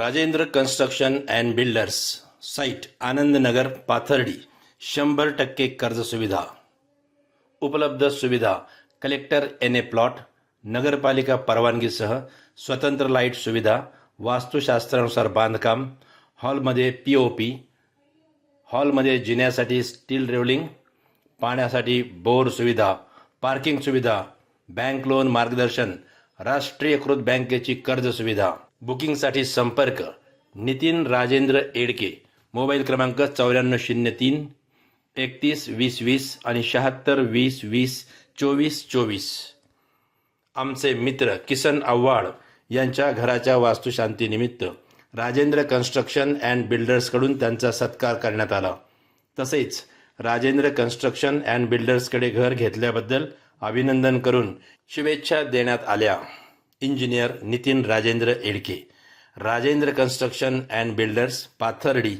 Rajendra construction and builders site Anandnagar Pathardi. शंभर टक्के कर्ज सुविधा. उपलब्ध सुविधा. कलेक्टर एन ए प्लॉट नगरपालिका परवानगीसह स्वतंत्र लाइट सुविधा वास्तुशास्त्रानुसार बांधकाम हॉलमध्ये पी ओ पी हॉलमध्ये जिन्यासाठी स्टील रेवलिंग पाण्यासाठी बोर सुविधा पार्किंग सुविधा बँक लोन मार्गदर्शन राष्ट्रीयकृत बँकेची कर्ज सुविधा. बुकिंगसाठी संपर्क नितीन राजेंद्र एडके. मोबाईल क्रमांक चौऱ्याण्णव शून्य तीन एकतीस वीस वीस आणि शहात्तर वीस वीस चोवीस चोवीस. आमचे मित्र किसन आव्हाड यांच्या घराच्या वास्तुशांतीनिमित्त राजेंद्र कन्स्ट्रक्शन अँड बिल्डर्सकडून त्यांचा सत्कार करण्यात आला. तसेच राजेंद्र कन्स्ट्रक्शन अँड बिल्डर्सकडे घर घेतल्याबद्दल अभिनंदन करून शुभेच्छा देण्यात आल्या. Engineer Nitin Rajendra Edke Rajendra construction and builders Pathardi